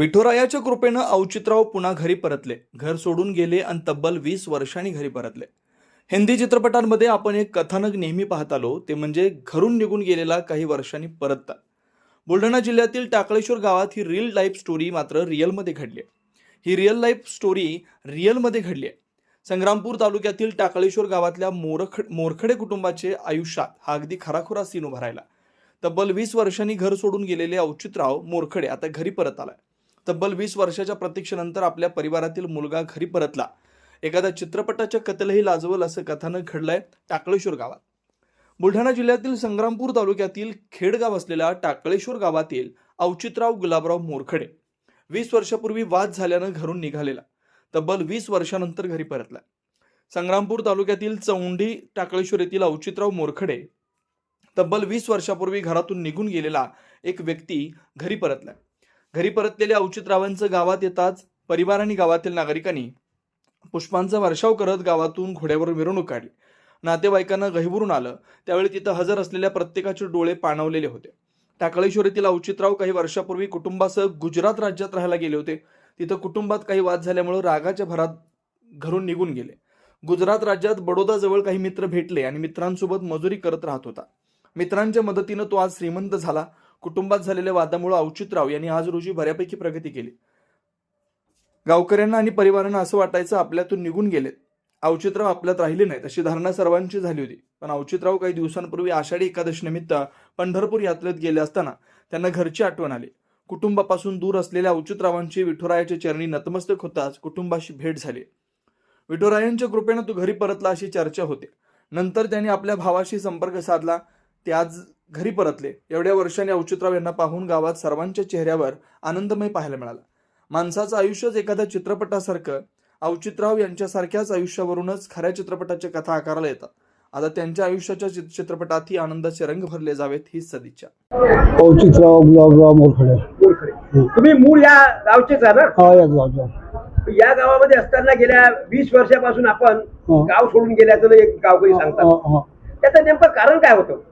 विठुरायाच्या कृपेनं औचितराव पुन्हा घरी परतले. घर सोडून गेले आणि तब्बल वीस वर्षांनी घरी परतले. हिंदी चित्रपटांमध्ये आपण एक कथानक नेहमी पाहत आलो ते म्हणजे घरून निघून गेलेला काही वर्षांनी परतता. बुलढाणा जिल्ह्यातील टाकळेश्वर गावात ही रिअल लाईफ स्टोरी मात्र रिअलमध्ये घडली आहे. ही रिअल लाईफ स्टोरी रिअलमध्ये घडली आहे. संग्रामपूर तालुक्यातील टाकळेश्वर गावातल्या मोरख मोरखडे कुटुंबाचे आयुष्यात हा अगदी खराखुरा सीन उभा राहिला. तब्बल वीस वर्षांनी घर सोडून गेलेले औचितराव मोरखडे आता घरी परत आलाय. तब्बल वीस वर्षाच्या प्रतीक्षेनंतर आपल्या परिवारातील मुलगा घरी परतला. एखाद्या चित्रपटाच्या कथेलाही लाजवल असं कथानक घडलंय टाकळेश्वर गावात. बुलढाणा जिल्ह्यातील संग्रामपूर तालुक्यातील खेडगाव असलेल्या टाकळेश्वर गावातील औचितराव गुलाबराव मोरखडे वीस वर्षापूर्वी वाद झाल्यानं घरून निघालेला. तब्बल वीस वर्षानंतर घरी परतला. संग्रामपूर तालुक्यातील चौंडी टाकळेश्वर येथील औचितराव मोरखडे तब्बल वीस वर्षापूर्वी घरातून निघून गेलेला एक व्यक्ती घरी परतला. घरी परतलेल्या औचितरावांचं गावात येताच परिवार आणि गावातील नागरिकांनी पुष्पांचा वर्षाव करत गावातून घोड्यावर मिरवणूक काढली. नातेवाईकांना गहिवरून आलं. त्यावेळी तिथं हजर असलेल्या प्रत्येकाचे डोळे पाणावलेले होते. टाकळेश्वर येथील औचितराव काही वर्षापूर्वी कुटुंबासह गुजरात राज्यात राहायला गेले होते. तिथं कुटुंबात काही वाद झाल्यामुळे रागाच्या भरात घरून निघून गेले. गुजरात राज्यात बडोदाजवळ काही मित्र भेटले आणि मित्रांसोबत मजुरी करत राहत होता. मित्रांच्या मदतीनं तो आज श्रीमंत झाला. कुटुंबात झालेल्या वादामुळे अवचितराव यांनी आज रोजी बऱ्यापैकी प्रगती केली. गावकऱ्यांना आणि परिवारांना असं वाटायचं आपल्यातून निघून गेलेत. औचितराव आपल्यात राहिले नाहीत अशी धारणा सर्वांची झाली होती. पण औचितराव काही दिवसांपूर्वी आषाढी एकादशीनिमित्त पंढरपूर यात्रेत गेले असताना त्यांना घरची आठवण आली. कुटुंबापासून दूर असलेल्या औचितरावांची विठुरायाच्या चरणी नतमस्तक होताच कुटुंबाशी भेट झाली. विठुरायांच्या कृपेनं तू घरी परतला अशी चर्चा होते. नंतर त्यांनी आपल्या भावाशी संपर्क साधला. ते आज घरी परतले. एवढ्या वर्षांनी औचितराव यांना पाहून गावात सर्वांच्या चेहऱ्यावर आनंदमय पाहायला मिळाला. माणसाचं आयुष्यच एखाद्या चित्रपटासारखं औचितराव यांच्यासारख्याच आयुष्यावरूनच खऱ्या चित्रपटाच्या कथा आकाराला येतात. आता त्यांच्या आयुष्याच्या चित- चित्रपटातही आनंदाचे रंग भरले जावेत हीच सदिच्छा. औचितराव गुलाबराव मोरखडे. मोरखडे. तुम्ही मूळ या गावचेच आहे ना? हा याच गावचा. या गावामध्ये असताना गेल्या वीस वर्षापासून आपण हा. गाव सोडून गेल्याचं एक गावकरी सांगतात. हा, हा. त्याचं नेमकं कारण काय होतं?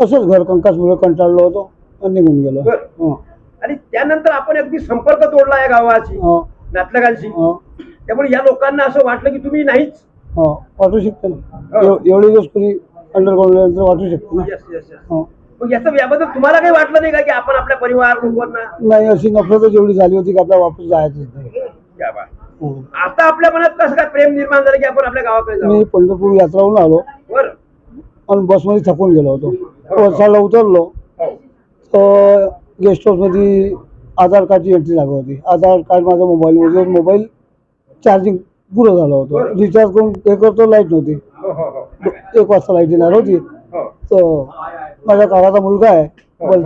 असंच घर कंकासमुळे कंटाळलो होतो आणि निघून गेलो. बरं. हा, आणि त्यानंतर आपण अगदी संपर्क तोडला या गावाशी हा, नातलगांशी. हा, त्यामुळे या लोकांना असं वाटलं की तुम्ही नाहीच. हा. वाटू शकते ना. एव- एवढे दिवस कोणी अंडरग्राऊंड वाटू शकते ना. Yes, yes, yes. हा. मग याचं याबद्दल तुम्हाला काही वाटलं नाही का की आपण आपल्या परिवार लोकांना? नाही अशी नफरतच एवढी झाली होती की आपल्याला वापस जायचंच नाही. या बा. हा. आता आपल्या मनात कसं काय प्रेम निर्माण झालं की आपण आपल्या गावाकडे जाऊ? मी पंढरपूर यात्राहून आलो. बरं. आणि बसमध्ये थकून गेलो होतो. वरसाला उतरलो. हो. तर गेस्ट हाऊसमध्ये आधार कार्डची एंट्री लागत होती. आधार कार्ड माझा मोबाईलमध्ये मोबाईल चार्जिंग पुरं झालं होतं. रिचार्ज करून हे करतो लाइट नव्हती. हो हो हो. एक वाजता लाइट येणार होती. हो. तर माझ्या काकाचा मुलगा आहे वल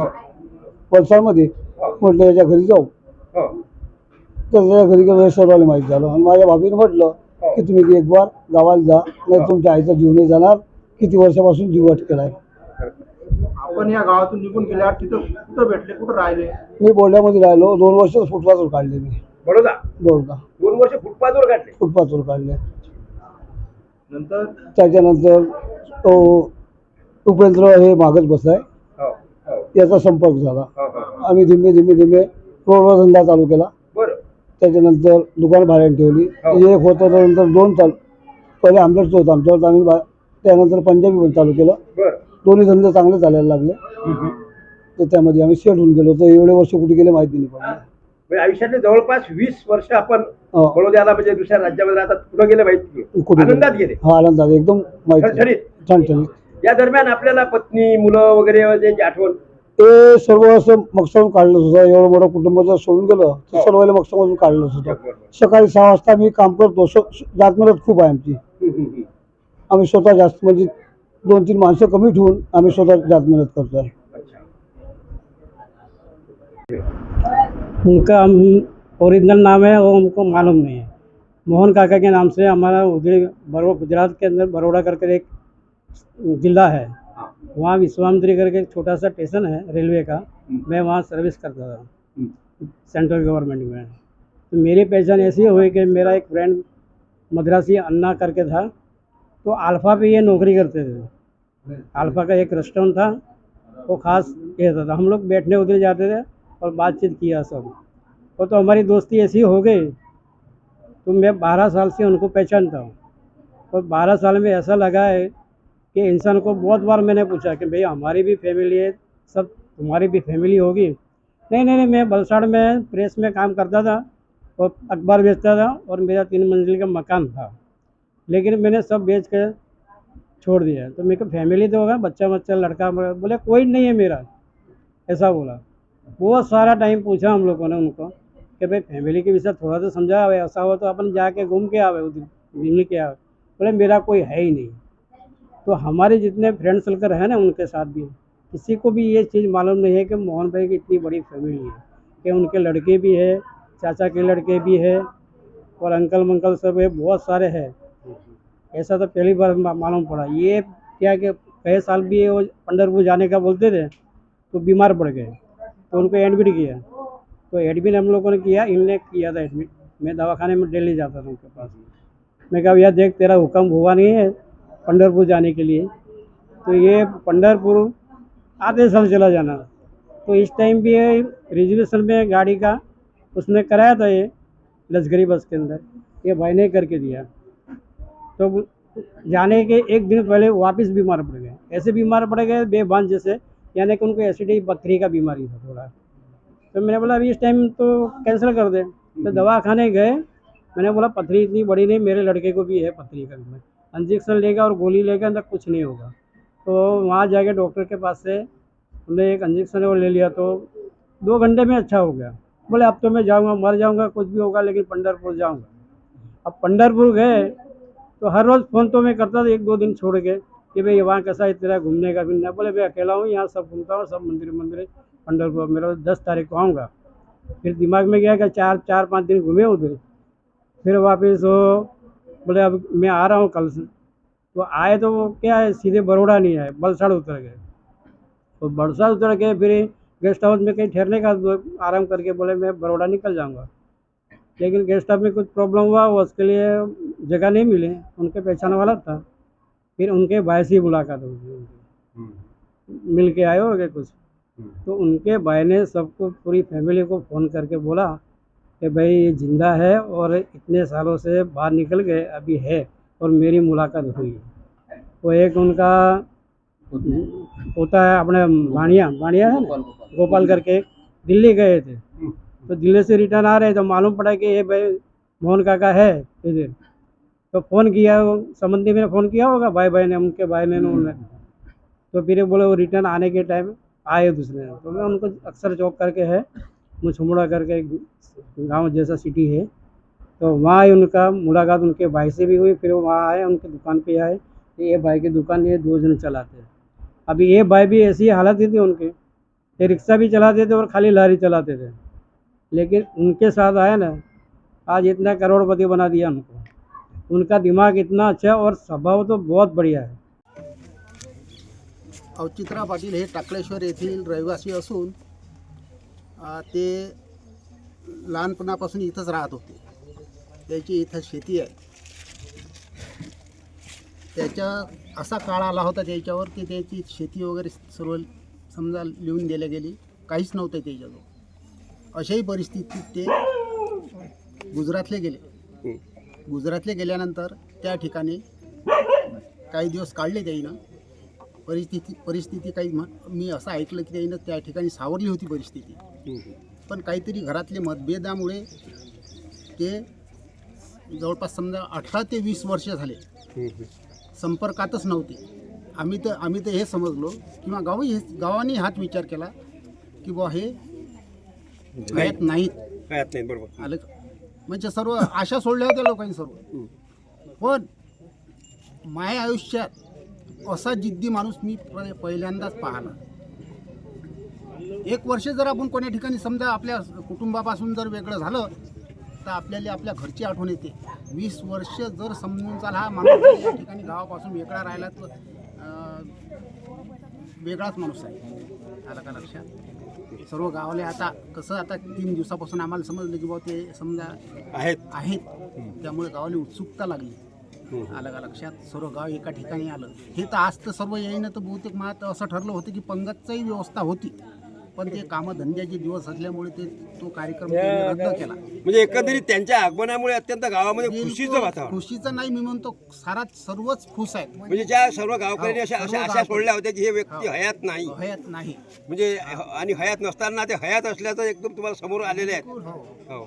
वलसाडमध्ये. म्हटलं याच्या घरी जाऊ. हो. तर त्याच्या घरी गेलो हे सर्वांना माहीत झालं. आणि माझ्या भाभीने म्हटलं की तुम्ही एक बार गावाला जा नाही तुमच्या आईचा जीव नाही जाणार. किती वर्षापासून जीव अटकेला आहे आपण या गावातून निघून गेल्यावर तिथं कुठं भेटले कुठं राहिले? मी बोर्डामध्ये राहिलो दोन वर्ष फुटपाथवर काढले मी. बडोदा? बोर्डा दोन वर्ष फुटपाथवर काढले? फुटपाथवर काढले. नंतर? त्याच्यानंतर तो उपेंद्र हे मागच बसलाय. हो हो. याचा संपर्क झाला. हो हो हो. आम्ही धीमे धीमे धीमे रोडवर धंदा चालू केला. बरं. त्याच्यानंतर दुकान भाड्याने ठेवली. हो. एक होतं त्यानंतर दोन चालू. पहिले आमच्याच होतं आमच्यावर आम्ही बा- त्यानंतर पंजाबी पण चालू केलं. बरं. दोन्ही धंदे चांगले चालायला लागले. तर त्यामध्ये आम्ही सेट होऊन गेलो तर एवढे वर्ष कुठे गेले माहिती नाही पडलं. म्हणजे आयुष्यातले जवळपास वीस वर्ष आपण हो. बडोद्याला म्हणजे दुसऱ्या राज्यामध्ये राहतात. कुठं गेले माहिती कुठे? आनंदात गेले. हा आनंदात. एकदम माहिती ठणठणीत. ठणठणीत. या दरम्यान आपल्याला पत्नी मुलं वगैरे जे आठवण. ते सर्व असं मक्समधून काढलंच होतं. एवढं मोठं कुटुंबाचं सोडून गेलं तर सर्वांना मक्समधून काढलंच होतं. सकाळी सहा वाजता मी काम करतो. स- जातमदत खूप आहे आमची. आम्ही स्वतः जास्त म्हणजे दोन तीन माणसं कमी ठेवून आम्ही स्वतः जातमदत करतो आहे. उनका हम ओरिजिनल नाम है वो हमको मालूम नहीं है। मोहन काका के नाम से हमारा उधर बड़ो गुजरात के अंदर बड़ौदा करके एक ज़िला है। वहाँ विश्वामित्री करके एक छोटा सा स्टेशन है रेलवे का। मैं वहाँ सर्विस करता था। सेंट्रल गवर्नमेंट में। तो मेरी पहचान ऐसी हुई कि मेरा एक फ्रेंड मद्रासी अन्ना करके था। तो अल्फ़ा पे ये नौकरी करते थे। अल्फ़ा का एक रेस्टोरेंट था, वो खास कहता था। हम लोग बैठने उधर जाते थे और बातचीत किया सब। वो तो हमारी दोस्ती ऐसी हो गई तो मैं बारह साल से उनको पहचानता हूँ। और बारह साल में ऐसा लगा है कि इंसान को बहुत बार मैंने पूछा कि भैया हमारी भी फैमिली है, सब तुम्हारी भी फैमिली होगी। नहीं नहीं नहीं, मैं बलसाड़ में प्रेस में काम करता था और अखबार बेचता था और मेरा तीन मंजिल का मकान था। लेकिन मैंने सब बेच कर छोड़ दिया तो मेरे को फैमिली तो होगा, बच्चा बच्चा, लड़का बोले, कोई नहीं है मेरा। ऐसा बोला। बहुत सारा टाइम पूछा हम लोगों ने उनको कि भाई फैमिली के विषय थोड़ा सा समझा हुआ ऐसा हो तो अपन जाके घूम के आवे, उधर के आवे। बोले, मेरा कोई है ही नहीं। तो हमारे जितने फ्रेंड सर्कल है ना, उनके साथ भी, किसी को भी ये चीज़ मालूम नहीं है कि मोहन भाई की इतनी बड़ी फैमिली है, कि उनके लड़के भी है, चाचा के लड़के भी है, और अंकल मंकल सब है, बहुत सारे हैं। ऐसा तो पहली बार मालूम पड़ा। ये क्या कि कई साल भी वो पंडरपुर जाने का बोलते थे तो बीमार पड़ गए। तो उनको एडमिट किया। तो एडमिट हम लोगों ने किया, इनने किया था एडमिट मैं दवाखाने में डेली जाता था उनके पास। मैं कहा, भैया, देख, तेरा हुक्म हुआ नहीं है पंडरपुर जाने के लिए। तो ये पंडरपुर आधे साल चला जाना। तो इस टाइम भी रिजर्वेशन में गाड़ी का उसने कराया था ये लश्करी बस के अंदर। ये भाई ने करके दिया। तो जाने के एक दिन पहले वापस बीमार पड़ गए। ऐसे बीमार पड़ गए बेबान जैसे यानी कि उनको एसिडी पथरी का बीमारी था थोड़ा। तो मैंने बोला अभी इस टाइम तो कैंसिल कर दे। तो दवा खाने गए। मैंने बोला पथरी इतनी बड़ी नहीं मेरे लड़के को भी है पथरी का बीमारी। इंजेक्शन लेगा और गोली लेगा अंदर कुछ नहीं होगा। तो वहाँ जाके डॉक्टर के पास से उन्हें एक इंजेक्शन वो ले लिया तो दो घंटे में अच्छा हो गया। बोले अब तो मैं जाऊँगा मर जाऊँगा कुछ भी होगा लेकिन पंडरपुर जाऊँगा। अब पंडरपुर गए तो हर रोज़ फ़ोन तो मैं करता था, एक दो दिन छोड़ के, कि भाई वहाँ कैसा है, तेरा घूमने का फिरना बोले भाई अकेला हूँ, यहाँ सब घूमता हूँ, सब मंदिर मंदिर पंडरपुर, मेरा दस तारीख को आऊँगा। फिर दिमाग में गया कि चार चार, पाँच दिन घूमे उधर। फिर वापस वो बोले, अब मैं आ रहा हूँ कल से। तो आए तो वो क्या है, सीधे बड़ोड़ा नहीं आए, बलसाड़ उतर गए। तो बलसाड़ उतर के फिर गेस्ट हाउस में कहीं ठहरने का आराम करके बोले, मैं बड़ोड़ा निकल जाऊँगा। लेकिन गेस्ट हाउस में कुछ प्रॉब्लम हुआ वो उसके लिए जगह नहीं मिली। उनके पहचान वाला था। फिर उनके भाई से ही मुलाकात हो गई मिल के आए हो गए कुछ। तो उनके भाई ने सबको पूरी फैमिली को फ़ोन करके बोला कि भाई ये ज़िंदा है और इतने सालों से बाहर निकल गए अभी है और मेरी मुलाकात हुई। वो एक उनका होता है अपने बाणिया बाणिया है ना? गोपाल करके दिल्ली गए थे। तो दिल्ली से रिटर्न आ रहे तो मालूम पड़ा कि ये भाई मोहन काका है इधर तो फ़ोन किया संबंधी में फ़ोन किया होगा भाई भाई ने उनके भाई ने उन्होंने। तो फिर बोले वो रिटर्न आने के टाइम आए दूसरे। तो मैं उनको अक्सर चौक करके है मुछमुड़ा करके गाँव जैसा सिटी है। तो वहाँ ही उनका मुलाकात उनके भाई से भी हुई फिर वो वहाँ आए उनके दुकान पे आए कि ये भाई की दुकान ये दो जन चलाते हैं। अभी ये भाई भी ऐसी हालत ही थी उनके ये रिक्शा भी चलाते थे और खाली लारी चलाते थे। लेकिन उनके साथ आया ना आज इतना करोड़पति बना दिया उनको उनका दिमाग इतना अच्छा है और स्वभाव तो बहुत बढ़िया है। अवचित्रा पाटील हे टाकळेश्वर येथील रहिवासी असून ते लहानपणापासून इथंच राहत होते. त्याची इथं शेती आहे. त्याच्या असा काळ आला होता त्याच्यावर की त्याची शेती वगैरे सर्व समजा लिहून दिल्या गेली. काहीच नव्हतं त्याच्याजवळ. अशाही परिस्थितीत ते गुजरातले गेले. गुजरातले गेल्यानंतर त्या ठिकाणी काही दिवस काढले त्याईनं. परिस्थिती परिस्थिती काही मी असं ऐकलं की त्याईनं त्या ठिकाणी सावरली होती परिस्थिती. पण काहीतरी घरातले मतभेदामुळे ते जवळपास समजा अठरा ते वीस वर्ष झाले. संपर्कातच नव्हते. आम्ही तर आम्ही तर हे समजलो किंवा गावही हे गावाने हाच विचार केला की बुवा हे हयात नाहीत हयात नाही बरोबर. आलं का? म्हणजे सर्व आशा सोडल्या होत्या लोकांनी सर्व. पण माझ्या आयुष्यात असा जिद्दी माणूस मी पहिल्यांदाच पाहिला एक वर्ष जर आपण कोण्या ठिकाणी समजा आपल्या कुटुंबापासून जर वेगळं झालं तर आपल्याला आपल्या घरची आठवण येते. वीस वर्ष जर समजून चाल हा माणूस या ठिकाणी गावापासून वेगळा राहिला तर वेगळाच माणूस आहे. आला का लक्षात? सर्व गावाले आता कसं आता तीन दिवसापासून आम्हाला समजलं की बाबा ते समजा आहेत. आहेत. त्यामुळे गावाला उत्सुकता लागली. आलं का लक्षात? सर्व गाव एका ठिकाणी आलं. हे तर आज तर सर्व येईन तर बहुतेक मला तर असं ठरलं होतं की पंगतचाही व्यवस्था होती. पण ते कामधंद्याचे दिवस असल्यामुळे ते तो कार्यक्रम त्यांनी रद्द केला. म्हणजे एकंदरीत त्यांच्या आगमनामुळे अत्यंत गावामध्ये खुशीचं वातावरण. खुशीचं नाही मी म्हणतो सारा सर्वच खुश आहेत. म्हणजे ज्या सर्व गावकऱ्यांनी अशा अशा आशा. सोडल्या होत्या की हे व्यक्ती हयात नाही. हयात नाही. म्हणजे आणि हयात नसताना ते हयात असल्याचं एकदम तुम्हाला समोर आलेले आहेत. हो.